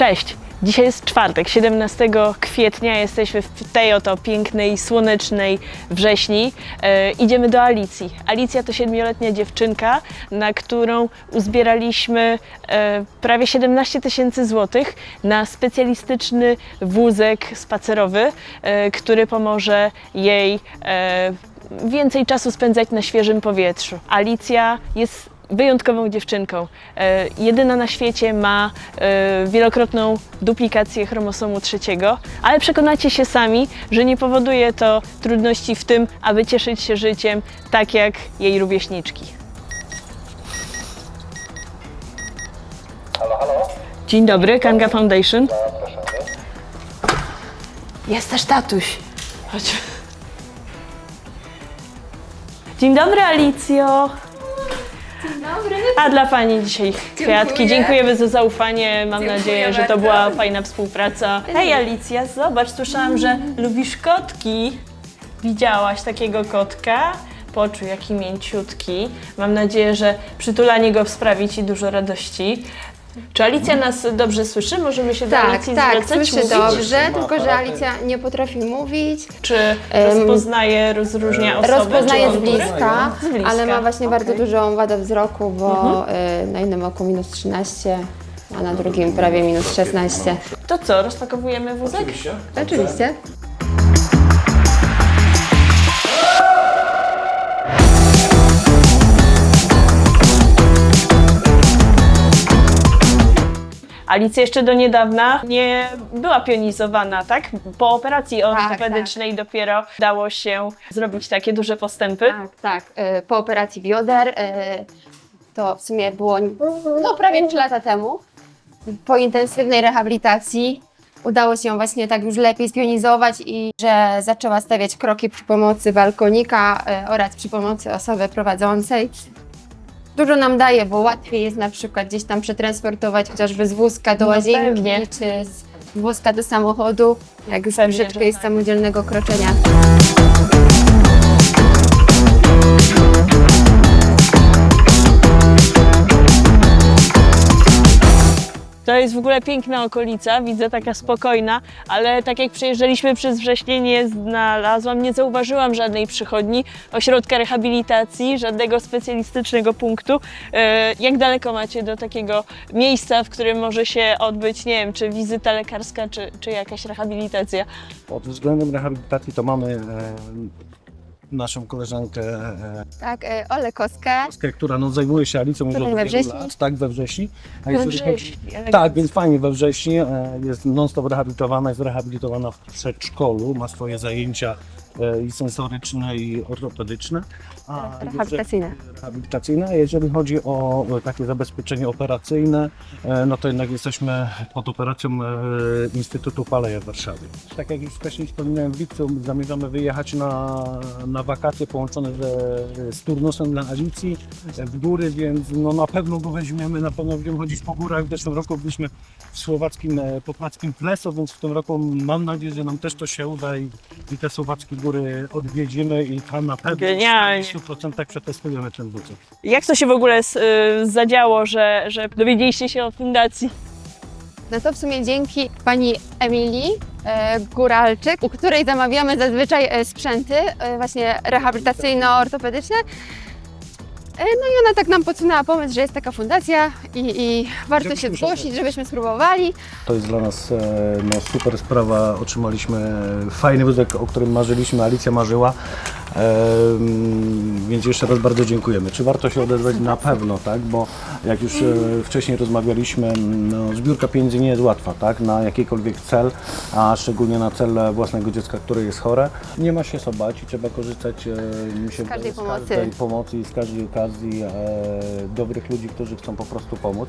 Cześć! Dzisiaj jest czwartek, 17 kwietnia. Jesteśmy w tej oto pięknej, słonecznej wrześni. E, idziemy do Alicji. Alicja to siedmioletnia dziewczynka, na którą uzbieraliśmy e, prawie 17 tysięcy złotych na specjalistyczny wózek spacerowy, e, który pomoże jej e, więcej czasu spędzać na świeżym powietrzu. Alicja jest wyjątkową dziewczynką. E, jedyna na świecie ma e, wielokrotną duplikację chromosomu trzeciego, ale przekonacie się sami, że nie powoduje to trudności w tym, aby cieszyć się życiem tak jak jej rówieśniczki. Halo, halo? Dzień dobry, Kanga Foundation. Jest też tatuś. Chodź. Dzień dobry, Alicjo. Dzień dobry. A dla Pani dzisiaj kwiatki. Dziękujemy za zaufanie. Mam Dziękuję nadzieję, że to bardzo. była fajna współpraca. Hej Alicja, zobacz, słyszałam, że lubisz kotki. Widziałaś takiego kotka? Poczuj, jaki mięciutki. Mam nadzieję, że przytulanie go sprawi Ci dużo radości. Czy Alicja nas dobrze słyszy? Możemy się do Tak, Alicji tak, zwracać, mówić? dobrze, Ma tylko że aparaty. Alicja nie potrafi mówić. Czy rozpoznaje, rozróżnia osobę? Rozpoznaje czy z bliska, Z bliska. ale ma właśnie bardzo Okej. dużą wadę wzroku, bo y, na jednym oku minus 13, a na drugim prawie minus 16. To co, rozpakowujemy wózek? Oczywiście. Oczywiście. Alicja jeszcze do niedawna nie była pionizowana, tak? Po operacji Tak, ortopedycznej dopiero dało się zrobić takie duże postępy. Tak, tak. y, Po operacji bioder y, to w sumie było no, prawie 3 lata temu. Po intensywnej rehabilitacji udało się ją właśnie tak już lepiej spionizować i że zaczęła stawiać kroki przy pomocy balkonika y, oraz przy pomocy osoby prowadzącej. Dużo nam daje, bo łatwiej jest na przykład gdzieś tam przetransportować chociażby z wózka do No łazienki pewnie. czy z wózka do samochodu, jak już Pewnie, jest samodzielnego kroczenia. Jest w ogóle piękna okolica, widzę taka spokojna, ale tak jak przejeżdżaliśmy przez wrześnie, nie znalazłam, nie zauważyłam żadnej przychodni, ośrodka rehabilitacji, żadnego specjalistycznego punktu. E, Jak daleko macie do takiego miejsca, w którym może się odbyć, nie wiem, czy wizyta lekarska, czy, czy jakaś rehabilitacja? Pod względem rehabilitacji to mamy e, naszą koleżankę, e, Tak, y, Ole Koskę. która no, zajmuje się Alicją już Której od we wielu lat, tak, we wrześni. A jeżeli chodzi-. Tak, więc fajnie we wrześni, e, jest non-stop rehabilitowana, jest rehabilitowana w przedszkolu, ma swoje zajęcia e, i sensoryczne i ortopedyczne. A jeżeli- Rehabilitacyjne. rehabilitacyjne. A Jeżeli chodzi o e, takie zabezpieczenie operacyjne, e, no to jednak jesteśmy pod operacją e, Instytutu Paleja w Warszawie. Tak jak już wcześniej wspominałem, w lipcu zamierzamy wyjechać na, na wakacje połączone ze, z turnusem dla Alicji e, w góry, więc no na pewno go weźmiemy, na pewno będziemy chodzić po górach. W zeszłym roku byliśmy w słowackim, e, podlaskim Pleso, więc w tym roku mam nadzieję, że nam też to się uda i, i te słowackie góry odwiedzimy i tam na pewno Genialnie. w 100% przetestujemy ten wózek. Jak to się w ogóle s- y, zadziało, że, że dowiedzieliście się o fundacji? No to w sumie dzięki pani Emilii e, Góralczyk, u której zamawiamy zazwyczaj e, sprzęty e, właśnie rehabilitacyjno-ortopedyczne. E, no i ona tak nam podsunęła pomysł, że jest taka fundacja i, i warto się zgłosić, żebyśmy spróbowali. To jest dla nas e, no, super sprawa. Otrzymaliśmy fajny wózek, o którym marzyliśmy, Alicja marzyła. Więc jeszcze raz bardzo dziękujemy. Czy warto się odezwać? Na pewno, tak? Bo jak już e, wcześniej rozmawialiśmy, no, zbiórka pieniędzy nie jest łatwa, tak? Na jakikolwiek cel, a szczególnie na cel własnego dziecka, które jest chore. Nie ma się co bać i trzeba korzystać e, mi się każdej wydaje, z pomocy. każdej pomocy i z każdej okazji e, dobrych ludzi, którzy chcą po prostu pomóc.